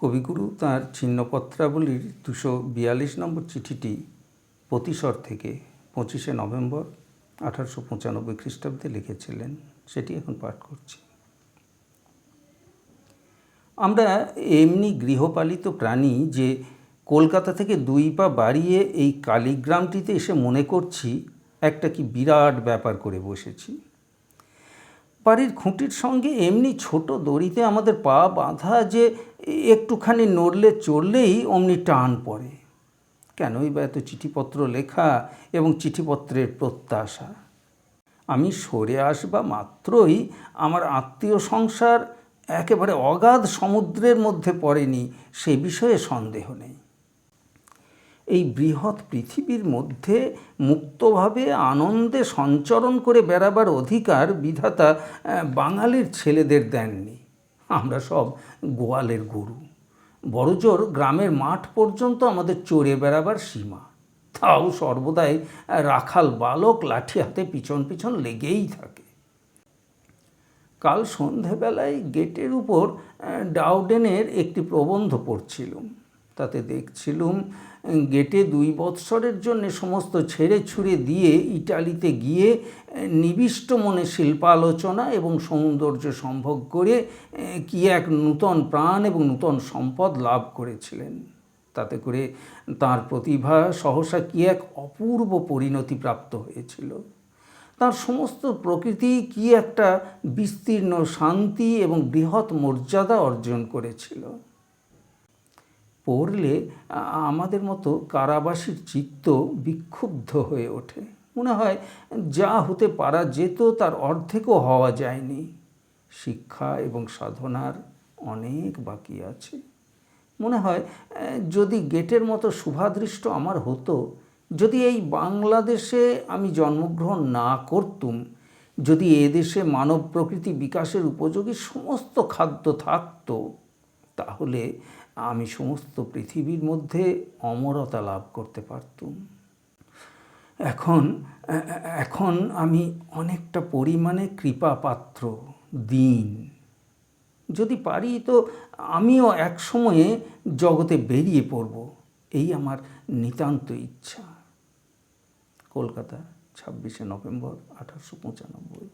কবিগুরু তাঁর ছিন্নপত্রাবলীর দুশো বিয়াল্লিশ নম্বর চিঠিটি প্রতিসর থেকে পঁচিশে নভেম্বর আঠারোশো পঁচানব্বই খ্রিস্টাব্দে লিখেছিলেন। সেটি এখন পাঠ করছি। আমরা এমনি গৃহপালিত প্রাণী যে কলকাতা থেকে দুই পা বাড়িয়ে এই কালীগ্রামটিতে এসে মনে করছি, একটা কি বিরাট ব্যাপার করে বসেছি। বাড়ির খুঁটির সঙ্গে এমনি ছোট দড়িতে আমাদের পা বাঁধা যে একটুখানি নড়লে চড়লেই অমনি টান পড়ে। কেনই বা এত চিঠিপত্র লেখা এবং চিঠিপত্রের প্রত্যাশা? আমি সরে আসবা মাত্রই আমার আত্মীয় সংসার একেবারে অগাধ সমুদ্রের মধ্যে পড়েনি, সে বিষয়ে সন্দেহ নেই। এই বৃহৎ পৃথিবীর মধ্যে মুক্তভাবে আনন্দে সঞ্চরণ করে বেড়াবার অধিকার বিধাতা বাঙালির ছেলেদের দেননি। আমরা সব গোয়ালের গরু। বড়জোর গ্রামের মাঠ পর্যন্ত আমাদের চড়ে বেড়াবার সীমা। তাও সর্বদাই রাখাল বালক লাঠি হাতে পিছন পিছন লেগেই থাকে। কাল সন্ধেবেলায় গেটের উপর ডাউডেনের একটি প্রবন্ধ পড়ছিলুম। তাতে দেখছিলুম, গেটে দুই বৎসরের জন্য সমস্ত ছেড়ে ছুড়ে দিয়ে ইটালিতে গিয়ে, নিবিষ্ট মনে শিল্পালোচনা এবং সৌন্দর্য সম্ভব করে, কি এক নূতন প্রাণ এবং নূতন সম্পদ লাভ করেছিলেন। তাতে করে তার প্রতিভা সহসা কি এক অপূর্ব পরিণতি প্রাপ্ত হয়েছিল। তার সমস্ত প্রকৃতি কি একটা বিস্তীর্ণ শান্তি এবং বৃহৎ মর্যাদা অর্জন করেছিল। পড়লে আমাদের মতো কারাবাসীর চিত্ত বিক্ষুব্ধ হয়ে ওঠে। মনে হয় যা হতে পারা যেত তার অর্ধেকও হওয়া যায়নি। শিক্ষা এবং সাধনার অনেক বাকি আছে। মনে হয় যদি গেটের মতো শুভাদৃষ্ট আমার হতো, যদি এই বাংলাদেশে আমি জন্মগ্রহণ না করতুম, যদি এদেশে মানব প্রকৃতি বিকাশের উপযোগী সমস্ত খাদ্য থাকতো তাহলে আমি সমস্ত পৃথিবীর মধ্যে অমরতা লাভ করতে পারতুম। এখন এখন আমি অনেকটা পরিমাণে কৃপা পাত্র দিন। যদি পারি তো আমিও এক সময়ে জগতে বেরিয়ে পড়ব, এই আমার নিতান্ত ইচ্ছা। কলকাতা, ছাব্বিশে নভেম্বর আঠারোশো পঁচানব্বই।